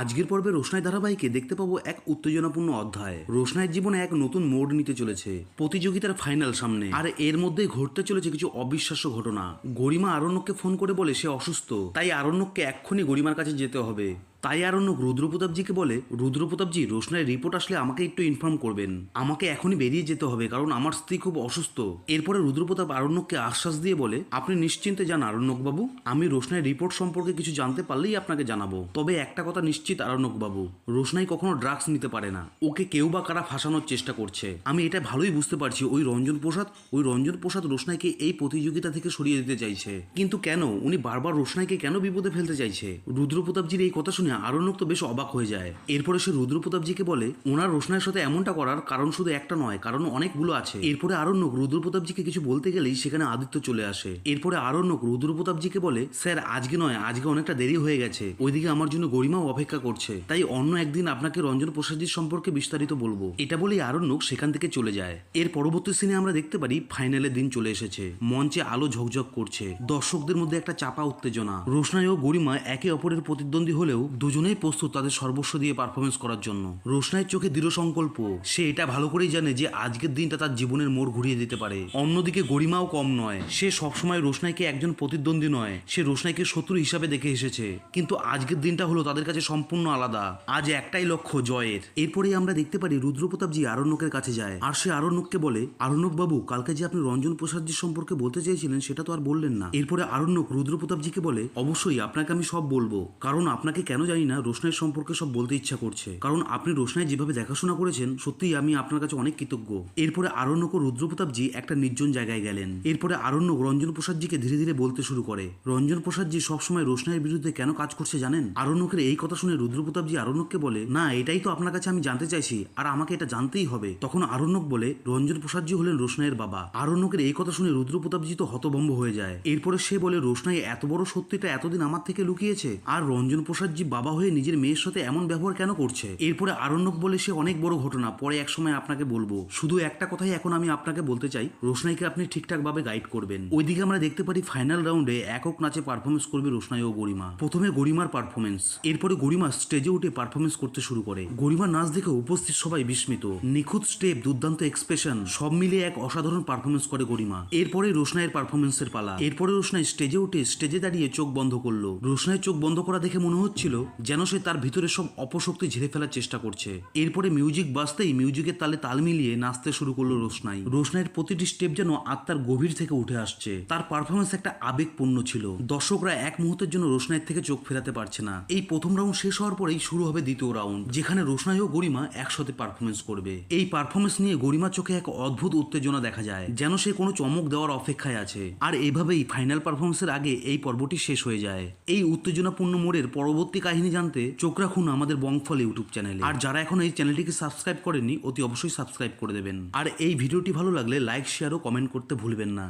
আজকের পর্বে রোশনাই ধারাবাহিকে দেখতে পাবো এক উত্তেজনাপূর্ণ অধ্যায়। রোশনাইয়ের জীবনে এক নতুন মোড় নিতে চলেছে, প্রতিযোগিতার ফাইনাল সামনে। আর এর মধ্যেই ঘটতে চলেছে কিছু অবিশ্বাস্য ঘটনা। গরিমা আরণ্যককে ফোন করে বলে সে অসুস্থ, তাই আরণ্যককে এক্ষুনি গরিমার কাছে যেতে হবে। তাই আরণ্যক রুদ্রপ্রতাপজিকে বলে, রুদ্রপ্রতাপজি, রোশনাইয়ের রিপোর্ট আসলে আমাকে একটু ইনফর্ম করবেন। আমাকে এখনই বেরিয়ে যেতে হবে, কারণ আমার স্ত্রী খুব অসুস্থ। এরপরে রুদ্রপ্রতাপ আরণ্যককে আশ্বাস দিয়ে বলে, আপনি নিশ্চিন্তে যান আরণ্যক বাবু আমি রোশনাইয়ের রিপোর্ট সম্পর্কে কিছু জানতে পারলেই আপনাকে জানাব। তবে একটা কথা নিশ্চিত আরণ্যক বাবু রোশনাই কখনো ড্রাগস নিতে পারে না। ওকে কেউ বা কারা ফাঁসানোর চেষ্টা করছে। আমি এটা ভালোই বুঝতে পারছি, ওই রঞ্জন প্রসাদ, ওই রঞ্জন প্রসাদ রোশনাইকে এই প্রতিযোগিতা থেকে সরিয়ে দিতে চাইছে। কিন্তু কেন? উনি বারবার রোশনাইকে কেন বিপদে ফেলতে চাইছে? রুদ্রপ্রতাপজির এই কথা শুনে আরণ্যক তো বেশ অবাক হয়ে যায়। এরপরে সে রুদ্রপ্রতাপজিকে বলে, ওনার রোশনাইয়ের সাথে এমনটা করার কারণ শুধু একটা নয়, কারণ অনেকগুলো আছে। এরপরে আরণ্যক রুদ্রপ্রতাপজিকে কিছু বলতে গেলেই সেখানে আদিত্য চলে আসে। এরপরে আরণ্যক রুদ্রপ্রতাপজিকে বলে, স্যার, আজকে নয়, আজকে অনেকটা দেরি হয়ে গেছে। ওইদিকে আমার জন্য গরিমাও অপেক্ষা করছে। তাই অন্য একদিন আপনাকে রঞ্জন প্রসাদজির সম্পর্কে বিস্তারিত বলব। এটা বলেই আরণ্যক সেখান থেকে চলে যায়। এর পরবর্তী সিনে আমরা দেখতে পারি ফাইনালের দিন চলে এসেছে। মঞ্চে আলো ঝকঝক করছে। দর্শকদের মধ্যে একটা চাপা উত্তেজনা। রোশনাই ও গরিমা একে অপরের প্রতিদ্বন্দ্বী হলেও দুজনেই প্রস্তুত তাদের সর্বস্ব দিয়ে পারফরমেন্স করার জন্য। রোশনাইয়ের চোখে দৃঢ় সংকল্প। সে এটা ভালো করেই জানে যে আজকের দিনটা তার জীবনের মোড় ঘুরিয়ে দিতে পারে। অন্যদিকে গরিমাও কম নয়। সে সবসময় রোশনাইকে একজন প্রতিদ্বন্দ্বী নয়। সে রোশনাইকে শত্রু হিসাবে দেখে এসেছে। কিন্তু আজকের দিনটা হলো তাদের কাছে সম্পূর্ণ আলাদা। আজ একটাই লক্ষ্য, জয়ের। এরপরেই আমরা দেখতে পারি রুদ্রপ্রতাপজি আরণ্যকের কাছে যায়। আর সে আরণ্যককে বলে আরণ্যক বাবু কালকে যে আপনি রঞ্জন প্রসাদজির সম্পর্কে বলতে চেয়েছিলেন, সেটা তো আর বললেন না। এরপরে আরণ্যক রুদ্রপ্রতাপজিকে বলে, অবশ্যই, আপনাকে আমি সব বলব। কারণ আপনাকে কেন জানি না, রোশনাইয়ের সম্পর্কে সব বলতে ইচ্ছা করছে। কারণ আপনি রোশনাই যেভাবে দেখাশোনা করেছেন, সত্যিই আমি আপনার কাছে অনেক কৃতজ্ঞ। এরপরে আরণ্যক রুদ্রপ্রতাপজি একটা নির্জন জায়গায় গেলেন। এরপরে আরণ্যক রঞ্জন প্রসাদজিকে ধীরে ধীরে বলতে শুরু করে। রঞ্জন প্রসাদজি সবসময় রোশনাইয়ের বিরুদ্ধে কেন কাজ করছে জানেন? আরণ্যকের এই কথা শুনে রুদ্রপ্রতাপজি আরণ্যককে বলে, না, এটাই তো আপনার কাছে আমি জানতে চাইছি, আর আমাকে এটা জানতেই হবে। তখন আরণ্যক বলে রঞ্জন প্রসাদজি হলেন রোশনাইয়ের বাবা। আরণ্যকের এই কথা শুনে রুদ্রপ্রতাপজি তো হতভম্ব হয়ে যায়। এরপরে সে বলে, রোশনাই, এত বড় সত্যিটা এতদিন আমার থেকে লুকিয়েছে? আর রঞ্জন প্রসাদজি বাবা হয়ে নিজের মেয়ের সাথে এমন ব্যবহার কেন করছে? এরপরে আরণ্যক বলে সে অনেক বড় ঘটনা, পরে এক সময় আপনাকে বলব। শুধু একটা কথাই এখন আমি আপনাকে বলতে চাই, রোশনাইকে আপনি ঠিকঠাক ভাবে গাইড করবেন। ওইদিকে আমরা দেখতে পারি ফাইনাল রাউন্ডে একক নাচে পারফরমেন্স করবে রোশনাই ও গরিমা। প্রথমে গরিমার পারফরমেন্স এরপরে গরিমা স্টেজে উঠে পারফরমেন্স করতে শুরু করে। গরিমার নাচ দেখে উপস্থিত সবাই বিস্মিত। নিখুঁত স্টেপ দুর্দান্ত এক্সপ্রেশন সব মিলিয়ে এক অসাধারণ পারফরমেন্স করে গরিমা। এরপরে রোশনাইয়ের পারফরমেন্সের পালা। এরপরে রোশনাই স্টেজে উঠে স্টেজে দাঁড়িয়ে চোখ বন্ধ করল। রোশনাইয়ের চোখ বন্ধ করা দেখে মনে হচ্ছিল যেন সে তার ভিতরে সব অপশক্তি ঝেড়ে ফেলার চেষ্টা করছে। এরপরে মিউজিক বাজতেই মিউজিকের তালে তাল মিলিয়ে নাচতে শুরু করল রোশনাই। রোশনাইয়ের প্রতিটি স্টেপ যেন আত্মার গভীর থেকে উঠে আসছে। তার পারফরমেন্স একটা আবেগপূর্ণ ছিল। দর্শকরা এক মুহূর্তের জন্য রোশনাইয়ের থেকে চোখ ফেরাতে পারছে না। এই প্রথম রাউন্ড শেষ হওয়ার পরেই শুরু হবে দ্বিতীয় রাউন্ড যেখানে রোশনাই ও গরিমা একসাথে পারফরমেন্স করবে। এই পারফরমেন্স নিয়ে গরিমার চোখে এক অদ্ভুত উত্তেজনা দেখা যায়, যেন সে কোনো চমক দেওয়ার অপেক্ষায় আছে। আর এভাবেই ফাইনাল পারফরমেন্সের আগে এই পর্বটি শেষ হয়ে যায়। এই উত্তেজনাপূর্ণ মোড়ের পরবর্তী কাহিনী জানতে চোখ রাখুন আমাদের বংফল ইউটিউব চ্যানেলে। আর যারা এখন এই চ্যানেলটিকে সাবস্ক্রাইব করেনি অতি অবশ্যই সাবস্ক্রাইব করে দেবেন। আর এই ভিডিওটি ভালো লাগলে লাইক, শেয়ার ও কমেন্ট করতে ভুলবেন না।